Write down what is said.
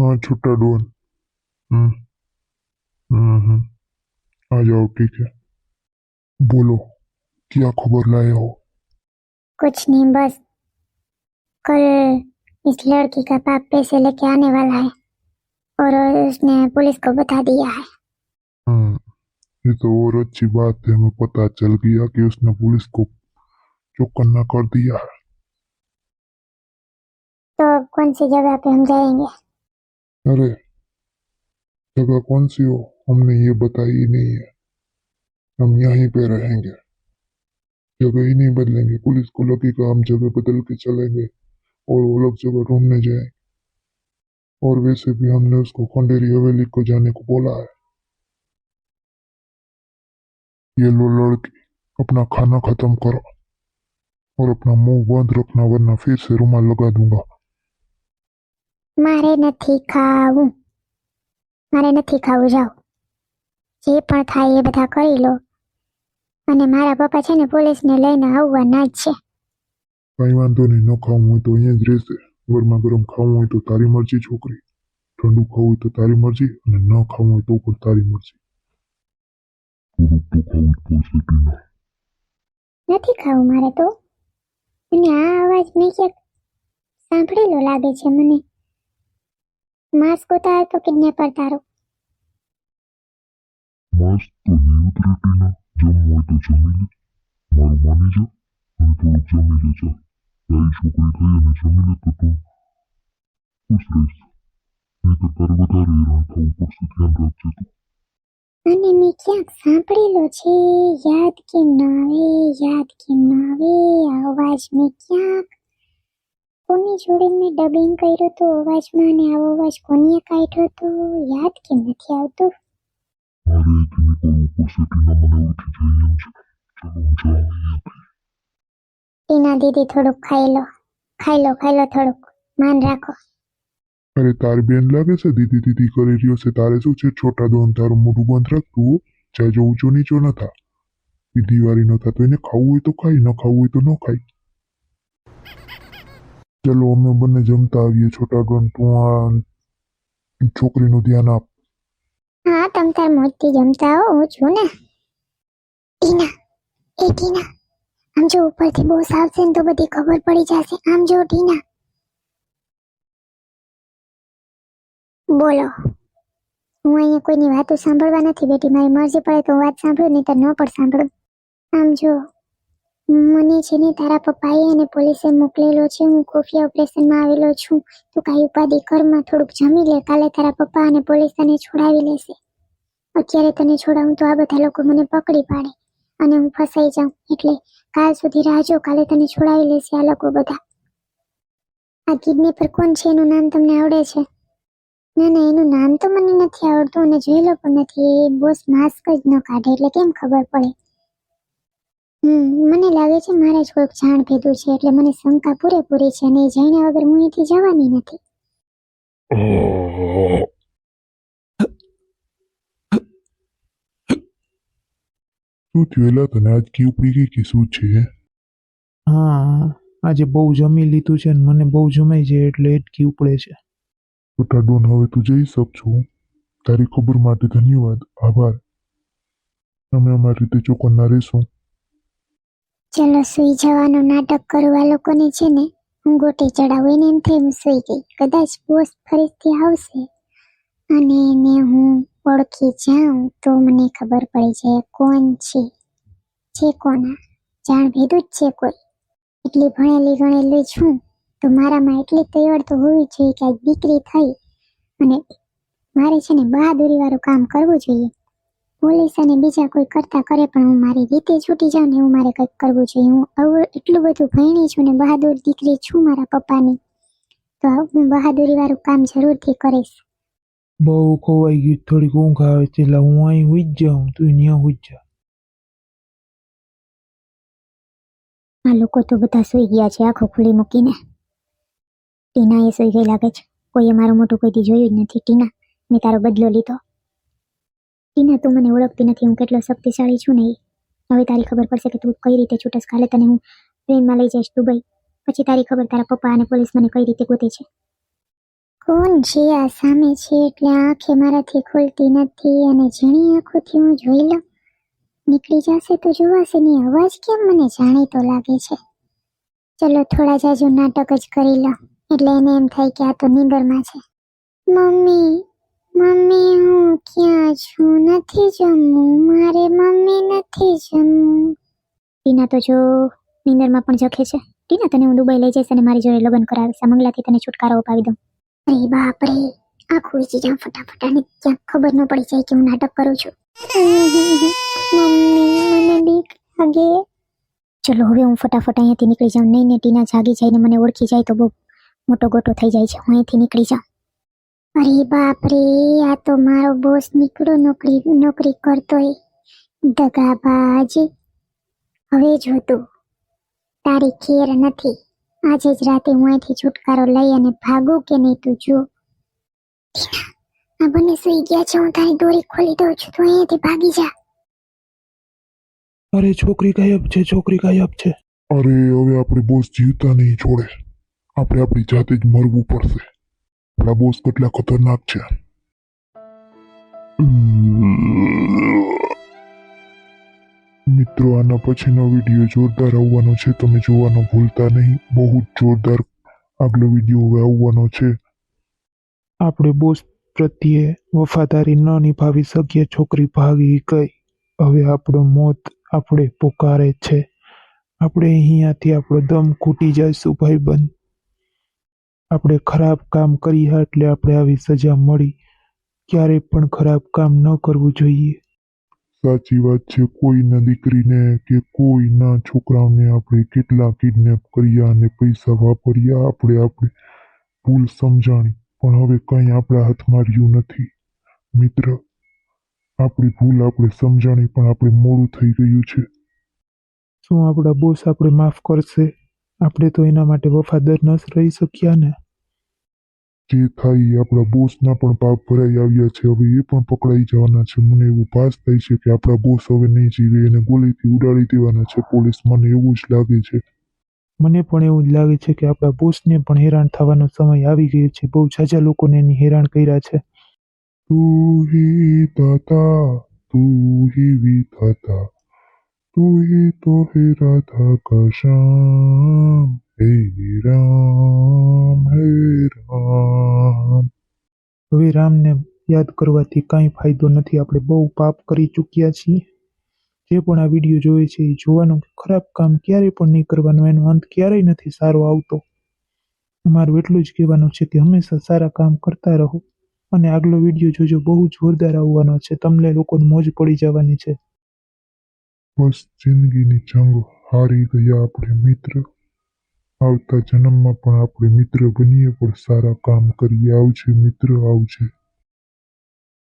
हाँ छोटा डॉन। हम्म हम्म हम्म। आ जाओ ठीक है। बोलो क्या खबर लाए हो? कुछ नहीं बस। कल इस लड़की का बाप पैसे लेके आने वाला है और उसने पुलिस को बता दिया है। हम्म ये तो और अच्छी बात है। हमें पता चल गया कि उसने पुलिस को चौकन्ना कर दिया है। तो कौन सी जगह पे हम जाएँगे? अरे, जगह कौन सी हो? हमने ये बताई ही नहीं है। हम यहीं पे रहेंगे। जगह ही नहीं बदलेंगे। पुलिस को लगेगा हम जगह बदल के चलेंगे और वो लोग जगह ढूँढने जाएँगे। और वैसे भी हमने उसको खंडेरी हवेली को जाने को बोला है। ये लो लड़की, अपना खाना खत्म करो और अपना मुँह बंद रखना, वरना फिर से रुमाल लगा दूँगा। મારે નથી ખાવું. મારે નથી ખાવું જાઓ. જે પણ થાય એ બધા કરી લો. અને મારા પપ્પા છે ને પોલીસને લઈને આવવાના જ છે. કઈ વાંધો નહીં ન ખાવું હોય તો અહીંયા જ રહેશે. ગરમા ગરમ ખાવું હોય તો તારી મરજી છોકરી. ઠંડુ ખાવું હોય તો તારી મરજી અને ન ખાવું હોય તો પણ તારી મરજી. નથી ખાવું મારે તો. અને આ અવાજ મેં ક્યાંક સાંભળેલો લાગે છે મને. માસ્ક ઉતાર તો કિડનેપર તારો. મસ્ત તો નહીં ઉતરે ટીના જમવું તો જમી લે. મારું માની જા. અને થોડુંક જમી લે ચાલ તારી છોકરી થઈ અને જમી લે તો તું ખુશ રહીશ. નહીં તો તારે વધારે હેરાન થવું પડશે. ધ્યાન રાખજે તું. અને મેં ક્યાંક સાંભળેલો છે? યાદ કે ના આવે? યાદ કે ના આવે? અવાજ મેં ક્યાંક કોની જોડે મેં ડબિંગ કર્યું હતું? અવાજમાં અને આવો અવાજ કોનીએ કાઢ્યો હતો? યાદ કેમ નથી આવતું? અરે તને કોણ પડશે ટીના મને ઓળખી જઈ એમ છે. ચાલો હું જાઉં ટીના દીદી થોડુંક ખાઈ લો ખાઈ લો ખાઈ લો થોડુંક. માન રાખો. અરે તારી બેન લાગે છે? દીદી દીદી કરી રહ્યો છે. તારે શું છે? છોટા દોન તારું મોઢું બંધ રાખતું ચાહે જો ઊંચો નીચો ન થા. વિધિ વાળી ન થા તો એને ખાવું હોય તો ખાઈ ન ખાવું હોય તો ન ખાય. ચલો, અમે બંને જમતા આવીએ. છોટા ડોન તું આ છોકરીનું ધ્યાન આપ. હા, તમ તાર મોજથી જમતા હો. હું છું ને. ટીના એ ટીના. આમ જો ઉપરથી બોસ આવશે ને તો બધી ખબર પડી જશે. આમ જો ટીના. બોલો. હું અહીંયા કોઈની વાતો સાંભળવા નથી બેટી મારી મરજી પડે તો વાત સાંભળું નહીં તો ન પણ સાંભળું. આમ જો. મને છે ને તારા પપ્પાએ અને પોલીસે મોકલેલો છે. હું ખુફિયા ઓપરેશનમાં આવેલો છું. તું કાંઈ ઉપાધિ ઘરમાં થોડુંક જમી લે. કાલે તારા પપ્પા અને પોલીસ તને છોડાવી લેશે. અત્યારે તને છોડાવું તો આ બધા લોકો મને પકડી પાડે અને હું ફસાઈ જાઉં. એટલે કાલ સુધી રાહજો કાલે તને છોડાવી લેશે આ લોકો બધા. આ કિડનેપર કોણ છે? એનું નામ તમને આવડે છે? ના ના, એનું નામ તો મને નથી આવડતું અને જોયેલો પણ નથી. એ બોસ માસ્ક જ ન કાઢે, એટલે કેમ ખબર પડે? હમ મને લાગે છે મારે જ કોઈક જાણ ભેદું છે એટલે મને શંકા પૂરેપૂરી છે અને જઈને વગર હું અહીંથી જવાની નથી. શું થયું? એલા તને આજ કી ઉપડી ગઈ કે શું છે? હા આજે બહુ જમી લીધું છે ને મને બહુ જમાઈ છે એટલે એટકી ઉપડે છે. છોટા ડોન હવે તું જઈ શકছো તારી ખબર માટે ધન્યવાદ આભાર. અમે અમારી રીતે ચોકન્ના રહેશું. ચલો સુઈ જવાનું નાટક કરવા લોકોને છે ને, હું ગોટે ચડાવું એને એમ થઈ હું સુઈ ગઈ. કદાચ બોસ ફરીથી આવશે. અને એને હું ઓળખી જાઉં તો મને ખબર પડી જાય કોણ છે. છે કોના? જાણ ભેદું જ છે કોઈ. એટલી ભણેલી ગણેલી છું તો મારામાં એટલી તૈયાર તો હોવી જોઈએ કે દીકરી થઈ. અને મારે છે ને બહાદુરીવાળું કામ કરવું જોઈએ. પોલીસ અને બીજા કોઈ કરતા કરે પણ હું મારી રીતે છૂટી જાઉં ને હું મારે કંઈક કરવું જોઈએ. હું આવું એટલું બધું ભણી છું ને બહાદુર દીકરી છું મારા પપ્પાની. તો હું બહાદુરી વાળું કામ જરૂરથી કરીશ. બહુ ખોવાઈ ગયું થોડીક ઊંઘ આવે છે એટલે હું અહીં હુઈ જાઉં તું ત્યાં હુઈ જા આ લોકો તો બધા સૂઈ ગયા છે આંખો ખુલી મૂકીને. ટીના એ સૂઈ ગઈ લાગે છે. કોઈએ મારું મોટું કોઈથી જોયું જ નથી. ટીના મેં તારો બદલો લીધો. ટીના તું મને ઓળખતી નથી, હું કેટલો શક્તિશાળી છું ને હવે તારી ખબર પડશે કે તું કઈ રીતે છૂટસ કાલે તને હું ટ્રેનમાં લઈ જઈશ દુબઈ. પછી તારી ખબર તારા પપ્પા અને પોલીસ મને કઈ રીતે ગોતે છે. કોણ છે આ સામે છે એટલે આંખે મારાથી ખુલતી નથી અને ઝીણી આંખોથી હું જોઈ લઉં? નીકળી જશે તો જોવાશે, ની અવાજ કેમ મને જાણીતો લાગે છે? ચલો થોડા જાજુ નાટક જ કરી લો એટલે એને એમ થાય કે આ તો નીંદરમાં છે. મમ્મી મમ્મી, હું ક્યાં છું? નથી જમવું. મારે મમ્મી નથી જમવું. ટીના તો જો નિંદરમાં પણ જખે છે. ટીના, તને હું દુબઈ લઈ જઈશ અને મારી જોડે લગ્ન કરાવીશ. મંગલાથી તને છુટકારો અપાવી દઉં. અરે બાપ રે આખું વિચી જાઉં ફટાફટ. અને ક્યાંક ખબર ન પડી જાય કે હું નાટક કરું છું. મમ્મી, મને બીક લાગે. ચલો, હવે હું ફટાફટ અહીંયાથી નીકળી જાઉં. નહીં ને ટીના જાગી જાય ને મને ઓળખી જાય તો બહુ મોટો ગોટો થઈ જાય છે. હું અહીંથી નીકળી જાઉં. અરે બાપ રે આ તો મારો બોસ નીકળો નોકરી નોકરી કરતોય. દગાબાજ. હવે જોતું તારી ખેર નથી. આજે જ રાતે હું અહીંથી છુટકારો લઈ અને ભાગું કે નહીં તું જો? આ બંને સુઈ ગયા છે હું તારી દોરી ખોલી દઉં છું તું અહીંયાથી ભાગી જા. અરે છોકરી ગાયબ છે છોકરી ગાયબ છે. અરે હવે આપણે બોસ જીવતા નહીં છોડે. આપણે આપણી જાતે જ મરવું પડશે. બોસ કેટલા ખતરનાક છે. મિત્રો, આના પછીનો વીડિયો જોરદાર આવવાનો છે. તમે જોવાનો ભૂલતા નહીં. બહુ જ જોરદાર આગલો વીડિયો હવે આવવાનો છે. આપણે બોસ પ્રત્યે વફાદારી ન નિભાવી શકીએ. છોકરી ભાગી ગઈ. હવે આપણું મોત આપણે પુકારે છે. આપણે અહીંયાથી આપણો દમ ઘૂટી જઈશું, ભાઈબંધ. આપણે ખરાબ કામ કર્યા એટલે આપણે આવી સજા મળી. ક્યારેય પણ ખરાબ કામ ન કરવું જોઈએ. સાચી વાત છે કોઈના દીકરીને કે કોઈના છોકરાઓને આપણે કેટલા કિડનેપ કર્યા અને પૈસા વાપર્યા આપણે આપણે ભૂલ સમજાણી. પણ હવે કંઈ આપણા હાથમાં રહ્યું નથી. મિત્ર આપણી ભૂલ આપણે સમજાણી પણ આપણે મોડું થઈ ગયું છે. શું આપણા બોસ આપણે માફ કરશે? આપણે તો એના માટે વફાદાર ન રહી શક્યા ને. જે થાય આપણા બોસના પણ પાપ ભરાઈ આવ્યા છે. હવે એ પણ પકડાઈ જવાના છે. મને એવું પાસ થાય છે કે આપણા બોસ હવે નહીં જીવે એને ગોળીથી ઉડાડી દેવાના છે. પોલીસ મને એવું જ લાગે છે. મને પણ એવું જ લાગે છે કે આપણા બોસને પણ હેરાન થવાનો સમય આવી ગયો છે. બહુ ઝાઝા લોકોને એની હેરાન કર્યા છે. તું હી તાતા તું હી વિધાતા તું ही तो है राधा का श्याम हे राम हे राम હવે રામને યાદ કરવાથી કાંઈ ફાયદો નથી આપણે બહુ પાપ કરી ચૂક્યા છીએ જે પણ આ વિડીયો જોવે છે એ જોવાનું કે ખરાબ કામ ક્યારેય પણ નહીં કરવાનું એનો અંત ક્યારેય નથી સારો આવતો મારું એટલું જ કહેવાનું છે કે હંમેશા સારા કામ કરતા રહો અને આગલો વિડીયો જોજો બહુ જોરદાર આવવાનો છે તમને લોકોને મોજ પડી જવાની છે બસ જિંદગીની જંગ હારી ગયા આપણે મિત્ર. આવતા જન્મમાં પણ આપણે મિત્ર બનીએ પણ સારા કામ કરીએ આવજે મિત્ર, આવજે.